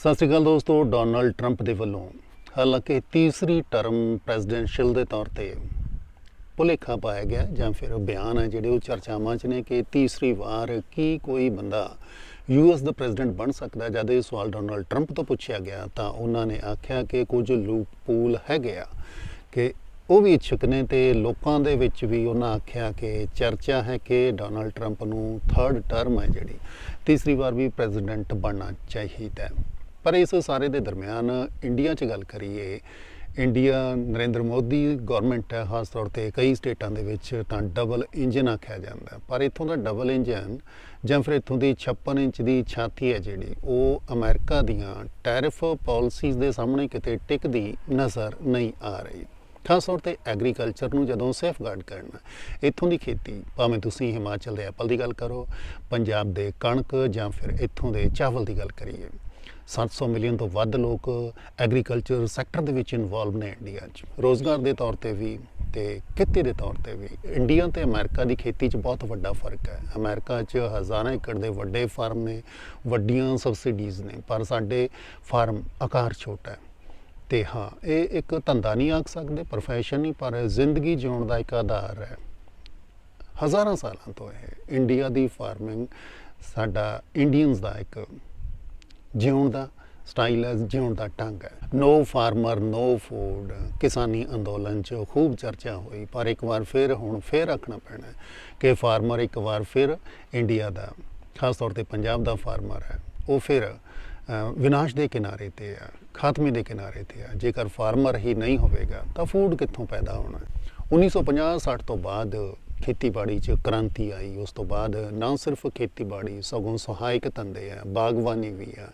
ਸਤਿ ਸ਼੍ਰੀ ਅਕਾਲ ਦੋਸਤੋ, Donald Trump ਦੇ ਵੱਲੋਂ, ਹਾਲਾਂਕਿ ਤੀਸਰੀ ਟਰਮ ਪ੍ਰੈਜ਼ੀਡੈਂਸ਼ੀਅਲ ਦੇ ਤੌਰ ਤੇ ਭੁਲੇਖਾ ਪਾਇਆ ਗਿਆ ਜਾਂ ਫਿਰ ਬਿਆਨ ਹੈ ਜਿਹੜੇ ਉਹ ਚਰਚਾਵਾਂ 'ਚ ਨੇ ਕਿ ਤੀਸਰੀ ਵਾਰ ਕੀ ਕੋਈ ਬੰਦਾ ਯੂਐਸ ਦਾ ਪ੍ਰੈਜ਼ੀਡੈਂਟ ਬਣ ਸਕਦਾ ਜਦ ਇਹ ਸਵਾਲ ਡੋਨਲਡ ਟਰੰਪ ਤੋਂ ਪੁੱਛਿਆ ਗਿਆ ਤਾਂ ਉਹਨਾਂ ਨੇ ਆਖਿਆ ਕਿ ਕੁਝ ਲੂਪ ਪੂਲ ਹੈਗੇ ਆ ਕਿ ਉਹ ਵੀ ਇੱਛੁਕ ਨੇ ਤੇ ਲੋਕਾਂ ਦੇ ਵਿੱਚ ਵੀ ਉਹਨਾਂ ਆਖਿਆ ਕਿ ਚਰਚਾ ਹੈ ਕਿ ਡੋਨਲਡ ਟਰੰਪ ਨੂੰ ਥਰਡ ਟਰਮ ਹੈ ਜਿਹੜੀ, ਤੀਸਰੀ ਵਾਰ ਵੀ ਪ੍ਰੈਜ਼ੀਡੈਂਟ ਬਣਨਾ ਚਾਹੀਦਾ ਹੈ। ਪਰ ਇਸ ਸਾਰੇ ਦੇ ਦਰਮਿਆਨ ਇੰਡੀਆ 'ਚ ਗੱਲ ਕਰੀਏ, ਇੰਡੀਆ ਨਰਿੰਦਰ ਮੋਦੀ ਗਵਰਨਮੈਂਟ ਹੈ, ਖਾਸ ਤੌਰ ਤੇ ਕਈ ਸਟੇਟਾਂ ਦੇ ਵਿੱਚ ਤਾਂ ਡਬਲ ਇੰਜਨ ਆਖਿਆ ਜਾਂਦਾ। ਪਰ ਇੱਥੋਂ ਦਾ ਡਬਲ ਇੰਜਨ ਜਾਂ ਫਿਰ ਇੱਥੋਂ ਦੀ 56 ਇੰਚ ਦੀ ਛਾਤੀ ਹੈ ਜਿਹੜੀ, ਉਹ ਅਮਰੀਕਾ ਦੀਆਂ ਟੈਰਿਫ ਪਾਲਿਸੀਜ਼ ਦੇ ਸਾਹਮਣੇ ਕਿਤੇ ਟਿਕਦੀ ਨਜ਼ਰ ਨਹੀਂ ਆ ਰਹੀ। ਖਾਸ ਤੌਰ ਤੇ ਐਗਰੀਕਲਚਰ ਨੂੰ ਜਦੋਂ ਸੇਫਗਾਰਡ ਕਰਨਾ, ਇੱਥੋਂ ਦੀ ਖੇਤੀ, ਭਾਵੇਂ ਤੁਸੀਂ ਹਿਮਾਚਲ ਦੇ ਐਪਲ ਦੀ ਗੱਲ ਕਰੋ, ਪੰਜਾਬ ਦੇ ਕਣਕ ਜਾਂ ਫਿਰ ਇੱਥੋਂ ਦੇ ਚਾਵਲ ਦੀ ਗੱਲ ਕਰੀਏ। 700 ਮਿਲੀਅਨ ਤੋਂ ਵੱਧ ਲੋਕ ਐਗਰੀਕਲਚਰ ਸੈਕਟਰ ਦੇ ਵਿੱਚ ਇਨਵੋਲਵ ਨੇ ਇੰਡੀਆ 'ਚ। ਰੋਜ਼ਗਾਰ ਦੇ ਤੌਰ ਤੇ ਵੀ ਤੇ ਕਿੱਤੇ ਦੇ ਤੌਰ ਤੇ ਵੀ। ਇੰਡੀਆ ਤੇ ਅਮਰੀਕਾ ਦੀ ਖੇਤੀ 'ਚ ਬਹੁਤ ਵੱਡਾ ਫ਼ਰਕ ਹੈ। ਅਮਰੀਕਾ 'ਚ ਹਜ਼ਾਰਾਂ ਏਕੜ ਦੇ ਵੱਡੇ ਫਾਰਮ ਨੇ, ਵੱਡੀਆਂ ਸਬਸਿਡੀਜ਼ ਨੇ, ਪਰ ਸਾਡੇ ਫਾਰਮ ਆਕਾਰ ਛੋਟਾ ਹੈ। ਤੇ ਹਾਂ, ਇਹ ਇੱਕ ਧੰਦਾ ਨਹੀਂ ਆਖ ਸਕਦੇ ਪ੍ਰੋਫੈਸ਼ਨ ਨਹੀਂ, ਪਰ ਜ਼ਿੰਦਗੀ ਜਿਉਣ ਦਾ ਇੱਕ ਆਧਾਰ ਹੈ। ਹਜ਼ਾਰਾਂ ਸਾਲਾਂ ਤੋਂ ਇਹ ਇੰਡੀਆ ਦੀ ਫਾਰਮਿੰਗ ਸਾਡਾ ਇੰਡੀਅਨਸ ਦਾ ਇੱਕ ਜਿਉਣ ਦਾ ਸਟਾਈਲ ਹੈ, ਜਿਉਣ ਦਾ ਢੰਗ ਹੈ। ਨੋ ਫਾਰਮਰ ਨੋ ਫੂਡ ਕਿਸਾਨੀ ਅੰਦੋਲਨ 'ਚ ਖੂਬ ਚਰਚਾ ਹੋਈ, ਪਰ ਇੱਕ ਵਾਰ ਫਿਰ ਹੁਣ ਫਿਰ ਰੱਖਣਾ ਪੈਣਾ ਕਿ ਫਾਰਮਰ ਇੱਕ ਵਾਰ ਫਿਰ ਇੰਡੀਆ ਦਾ, ਖਾਸ ਤੌਰ ਤੇ ਪੰਜਾਬ ਦਾ ਫਾਰਮਰ ਹੈ। ਉਹ ਫਿਰ ਵਿਨਾਸ਼ ਦੇ ਕਿਨਾਰੇ ਤੇ ਆ ਖਾਤਮੇ ਦੇ ਕਿਨਾਰੇ ਤੇ ਆ ਜੇਕਰ ਫਾਰਮਰ ਹੀ ਨਹੀਂ ਹੋਵੇਗਾ, ਤਾਂ ਫੂਡ ਕਿੱਥੋਂ ਪੈਦਾ ਹੋਣਾ 1950-60 ਤੋਂ ਬਾਅਦ ਖੇਤੀਬਾੜੀ 'ਚ ਕ੍ਰਾਂਤੀ ਆਈ, ਉਸ ਤੋਂ ਬਾਅਦ ਨਾ ਸਿਰਫ ਖੇਤੀਬਾੜੀ, ਸਗੋਂ ਸਹਾਇਕ ਧੰਦੇ ਆ, ਬਾਗਬਾਨੀ ਵੀ ਆ,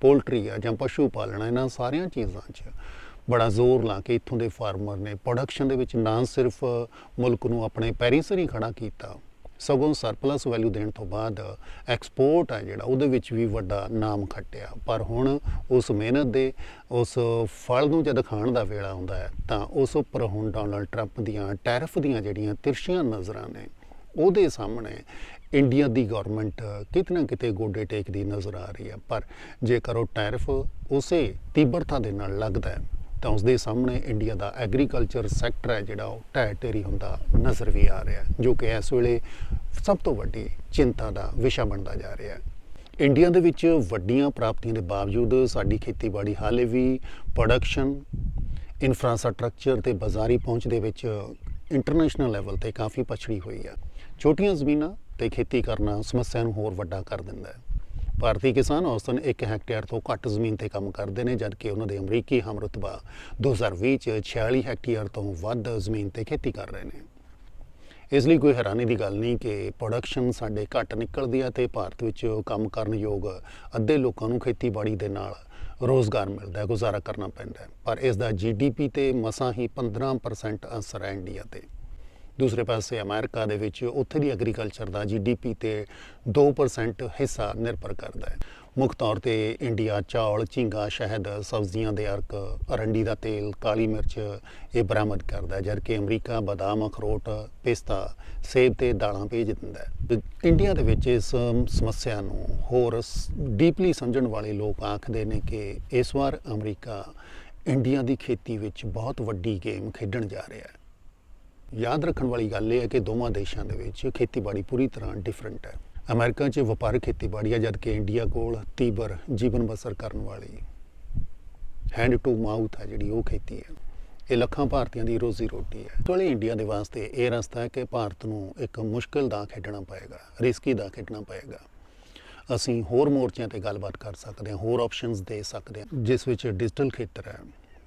ਪੋਲਟਰੀ ਆ, ਜਾਂ ਪਸ਼ੂ ਪਾਲਣਾ ਇਹਨਾਂ ਸਾਰੀਆਂ ਚੀਜ਼ਾਂ 'ਚ ਬੜਾ ਜ਼ੋਰ ਲਾ ਕੇ ਇੱਥੋਂ ਦੇ ਫਾਰਮਰ ਨੇ ਪ੍ਰੋਡਕਸ਼ਨ ਦੇ ਵਿੱਚ ਨਾ ਸਿਰਫ ਮੁਲਕ ਨੂੰ ਆਪਣੇ ਪੈਰੀਂ ਸਿਰ ਹੀ ਖੜਾ ਕੀਤਾ। ਸਗੋਂ ਸਰਪਲਸ ਵੈਲਿਊ ਦੇਣ ਤੋਂ ਬਾਅਦ ਐਕਸਪੋਰਟ ਹੈ ਜਿਹੜਾ, ਉਹਦੇ ਵਿੱਚ ਵੀ ਵੱਡਾ ਨਾਮ ਖੱਟਿਆ। ਪਰ ਹੁਣ ਉਸ ਮਿਹਨਤ ਦੇ, ਉਸ ਫਲ ਨੂੰ ਜਦ ਖਾਣ ਦਾ ਵੇਲਾ ਆਉਂਦਾ ਹੈ, ਤਾਂ ਉਸ ਉੱਪਰ ਹੁਣ ਡੋਨਲਡ ਟਰੰਪ ਦੀਆਂ ਟੈਰਿਫ ਦੀਆਂ ਜਿਹੜੀਆਂ ਤਿਰਛੀਆਂ ਨਜ਼ਰਾਂ ਨੇ, ਉਹਦੇ ਸਾਹਮਣੇ ਇੰਡੀਆ ਦੀ ਗਵਰਨਮੈਂਟ ਕਿਤੇ ਨਾ ਕਿਤੇ ਗੋਡੇ ਟੇਕਦੀ ਨਜ਼ਰ ਆ ਰਹੀ ਹੈ। ਪਰ ਜੇਕਰ ਉਹ ਟੈਰਿਫ ਉਸੇ ਤੀਬਰਤਾ ਦੇ ਨਾਲ ਲੱਗਦਾ ਹੈ ਤਾਂ ਉਸ ਦੇ ਸਾਹਮਣੇ ਇੰਡੀਆ ਦਾ ਐਗਰੀਕਲਚਰ ਸੈਕਟਰ ਹੈ ਜਿਹੜਾ ਉਹ ਢਹਿ ਢੇਰੀ ਹੁੰਦਾ ਨਜ਼ਰ ਵੀ ਆ ਰਿਹਾ ਜੋ ਕਿ ਇਸ ਵੇਲੇ ਸਭ ਤੋਂ ਵੱਡੀ ਚਿੰਤਾ ਦਾ ਵਿਸ਼ਾ ਬਣਦਾ ਜਾ ਰਿਹਾ ਹੈ। ਇੰਡੀਆ ਦੇ ਵਿੱਚ ਵੱਡੀਆਂ ਪ੍ਰਾਪਤੀਆਂ ਦੇ ਬਾਵਜੂਦ ਸਾਡੀ ਖੇਤੀਬਾੜੀ ਹਾਲੇ ਵੀ ਪ੍ਰੋਡਕਸ਼ਨ ਇਨਫਰਾਸਟ੍ਰਕਚਰ ਤੇ ਬਾਜ਼ਾਰੀ ਪਹੁੰਚ ਦੇ ਵਿੱਚ ਇੰਟਰਨੈਸ਼ਨਲ ਲੈਵਲ ਤੇ ਕਾਫੀ ਪਛੜੀ ਹੋਈ ਹੈ। ਛੋਟੀਆਂ ਜ਼ਮੀਨਾਂ ਤੇ ਖੇਤੀ ਕਰਨਾ ਸਮੱਸਿਆ ਨੂੰ ਹੋਰ ਵੱਡਾ ਕਰ ਦਿੰਦਾ ਹੈ। ਭਾਰਤੀ ਕਿਸਾਨ ਔਸਤਨ 1 ਹੈਕਟੇਅਰ ਤੋਂ ਘੱਟ ਜ਼ਮੀਨ ਤੇ ਕੰਮ ਕਰਦੇ ਨੇ, ਜਦਕਿ ਉਹਨਾਂ ਦੇ ਅਮਰੀਕੀ ਹਮਰਤਬਾ 2020 ਚ 46 ਹੈਕਟੇਅਰ ਤੋਂ ਵੱਧ ਜ਼ਮੀਨ ਤੇ ਖੇਤੀ ਕਰ ਰਹੇ ਨੇ। ਇਸ ਲਈ ਕੋਈ ਹੈਰਾਨੀ ਦੀ ਗੱਲ ਨਹੀਂ ਕਿ ਪ੍ਰੋਡਕਸ਼ਨ ਸਾਡੇ ਘੱਟ ਨਿਕਲਦੀ ਹੈ ਤੇ ਭਾਰਤ ਵਿੱਚ ਕੰਮ ਕਰਨ ਯੋਗ ਅੱਧੇ ਲੋਕਾਂ ਨੂੰ ਖੇਤੀਬਾੜੀ ਦੇ ਨਾਲ ਰੋਜ਼ਗਾਰ ਮਿਲਦਾ ਹੈ, ਗੁਜ਼ਾਰਾ ਕਰਨਾ ਪੈਂਦਾ ਹੈ। ਪਰ ਇਸ ਦਾ ਜੀਡੀਪੀ ਤੇ ਮਸਾਂ ਹੀ 15% ਅਸਰ ਹੈ ਇੰਡੀਆ ਤੇ। ਦੂਸਰੇ ਪਾਸੇ ਅਮਰੀਕਾ ਦੇ ਵਿੱਚ ਉੱਥੇ ਦੀ ਐਗਰੀਕਲਚਰ ਦਾ ਜੀਡੀਪੀ ਤੇ 2% ਹਿੱਸਾ ਨਿਰਭਰ ਕਰਦਾ ਹੈ। ਮੁੱਖ ਤੌਰ ਤੇ ਇੰਡੀਆ ਚੌਲ, ਝੀਂਗਾ, ਸ਼ਹਿਦ, ਸਬਜ਼ੀਆਂ ਦੇ ਅਰਕ, ਅਰੰਡੀ ਦਾ ਤੇਲ, ਕਾਲੀ ਮਿਰਚ, ਇਹ ਬਰਾਮਦ ਕਰਦਾ ਹੈ, ਜਦਕਿ ਅਮਰੀਕਾ ਬਦਾਮ, ਅਖਰੋਟ, ਪਿਸਤਾ, ਸੇਬ ਤੇ ਦਾਲਾਂ ਭੇਜ ਦਿੰਦਾ ਹੈ। ਇੰਡੀਆ ਦੇ ਵਿੱਚ ਇਸ ਸਮੱਸਿਆ ਨੂੰ ਹੋਰ ਡੀਪਲੀ ਸਮਝਣ ਵਾਲੇ ਲੋਕ ਆਖਦੇ ਨੇ ਕਿ ਇਸ ਵਾਰ ਅਮਰੀਕਾ ਇੰਡੀਆ ਦੀ ਖੇਤੀ ਵਿੱਚ ਬਹੁਤ ਵੱਡੀ ਗੇਮ ਖੇਡਣ ਜਾ ਰਿਹਾ ਹੈ। ਯਾਦ ਰੱਖਣ ਵਾਲੀ ਗੱਲ ਇਹ ਹੈ ਕਿ ਦੋਵਾਂ ਦੇਸ਼ਾਂ ਦੇ ਵਿੱਚ ਖੇਤੀਬਾੜੀ ਪੂਰੀ ਤਰ੍ਹਾਂ ਡਿਫਰੈਂਟ ਹੈ। ਅਮਰੀਕਾ 'ਚ ਵਪਾਰਕ ਖੇਤੀਬਾੜੀ ਹੈ ਜਦਕਿ ਇੰਡੀਆ ਕੋਲ ਤੀਬਰ ਜੀਵਨ ਬਸਰ ਕਰਨ ਵਾਲੀ ਹੈਂਡ ਟੂ ਮਾਊਥ ਹੈ ਜਿਹੜੀ ਉਹ ਖੇਤੀ ਹੈ। ਇਹ ਲੱਖਾਂ ਭਾਰਤੀਆਂ ਦੀ ਰੋਜ਼ੀ ਰੋਟੀ ਹੈ। ਤੋਲੇ ਇੰਡੀਆ ਦੇ ਵਾਸਤੇ ਇਹ ਰਸਤਾ ਹੈ ਕਿ ਭਾਰਤ ਨੂੰ ਇੱਕ ਮੁਸ਼ਕਲ ਦਾ ਖੇਡਣਾ ਪਏਗਾ ਰਿਸਕੀ ਦਾ ਖੇਡਣਾ ਪਏਗਾ। ਅਸੀਂ ਹੋਰ ਮੋਰਚਿਆਂ ਤੇ ਗੱਲਬਾਤ ਕਰ ਸਕਦੇ ਹਾਂ, ਹੋਰ ਆਪਸ਼ਨਸ ਦੇ ਸਕਦੇ ਹਾਂ, ਜਿਸ ਵਿੱਚ ਡਿਜੀਟਲ ਖੇਤਰ ਹੈ।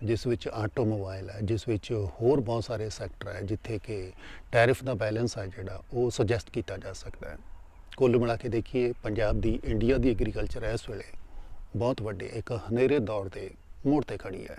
ਜਿਸ ਵਿੱਚ ਆਟੋਮੋਬਾਈਲ ਹੈ, ਜਿਸ ਵਿੱਚ ਹੋਰ ਬਹੁਤ ਸਾਰੇ ਸੈਕਟਰ ਹੈ, ਜਿੱਥੇ ਕਿ ਟੈਰਿਫ ਦਾ ਬੈਲੈਂਸ ਹੈ ਜਿਹੜਾ, ਉਹ ਸੁਜੈਸਟ ਕੀਤਾ ਜਾ ਸਕਦਾ ਹੈ। ਕੁੱਲ ਮਿਲਾ ਕੇ ਦੇਖੀਏ, ਪੰਜਾਬ ਦੀ ਇੰਡੀਆ ਦੀ ਐਗਰੀਕਲਚਰ ਇਸ ਵੇਲੇ ਬਹੁਤ ਵੱਡੇ, ਇੱਕ ਹਨੇਰੇ ਦੌਰ ਦੇ ਮੋੜ ਤੇ ਖੜੀ ਹੈ।